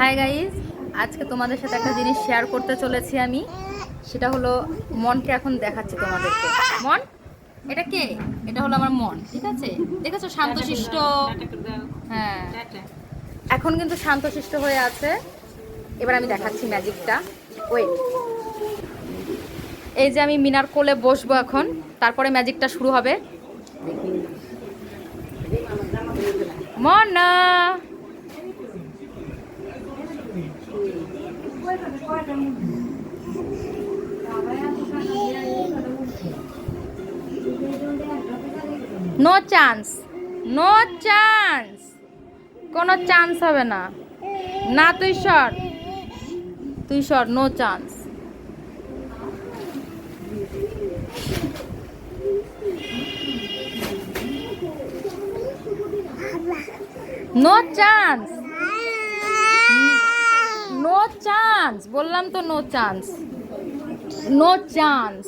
Hi guys আজকে তোমাদের সাথে একটা জিনিস শেয়ার করতে চলেছি আমি। সেটা হলো মনকে এখন দেখাচ্ছি তোমাদেরকে। মন? এটা কে? এটা হলো আমার মন, ঠিক আছে? দেখেছ? শান্তশিষ্ট। হ্যাঁ। এখন কিন্তু শান্তশিষ্ট হয়ে আছে। এবার আমি দেখাচ্ছি ম্যাজিকটা। ওয়েট এই যে আমি মিনার কোলে বসবো এখন। তারপরে ম্যাজিকটা শুরু হবে। মনা নো চান্স নো চান্স কোনো চান্স হবে না। না, তুই সর তুই সর no chance no chance no chance বললাম তো নো চান্স নো চান্স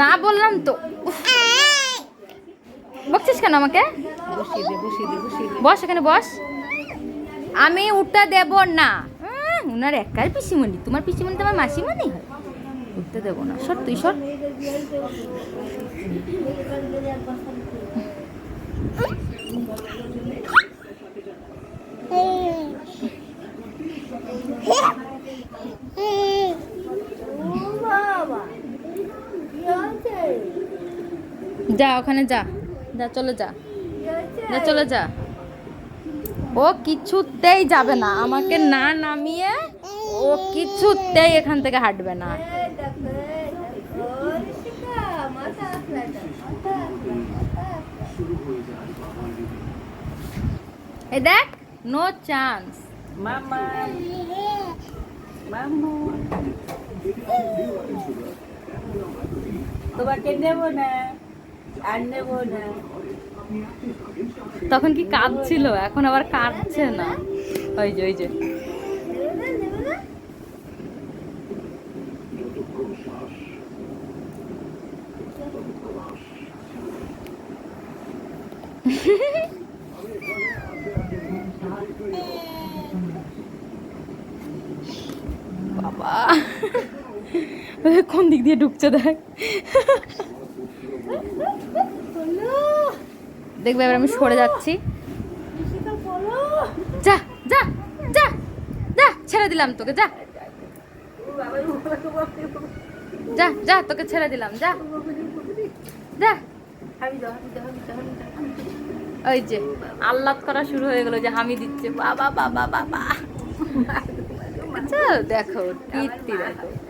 না বললাম তো। বকছিস কেন আমাকে? বস এখানে বস। আমি উঠতে দেব না। উম, উনার একাই পিসিমণি। তোমার পিসিমণি তোমার মাসিমণি? উঠতে দেবো না। সর তুই সর। যা, ওখানে যা। যা, চলে যা। যা, চলে যা। ও কিছুতেই যাবে না। আমাকে না নামিয়ে ও কিছুতেই এখান থেকে হাঁটবে না। এই দেখ নো চান্স Mama. Mamu. তোমাকে নেব না আর নেব না। তখন কি কাঁদছিল? এখন আবার কাঁদছে না? ওই যে ওই যে। বাবা। কোন দিক দিয়ে ঢুকছে দেখ? দেখবে এবার আমি সরে যাচ্ছি। যা যা যা যা, ছেড়ে দিলাম তোকে, যা। যা যা, তোকে ছেড়ে দিলাম, যা। যা। ওই যে, আহ্লাদ করা শুরু হয়ে গেল যে হামি দিচ্ছে। বাবা বাবা বাবা। আচ্ছা দেখো, কীর্তি দেখো।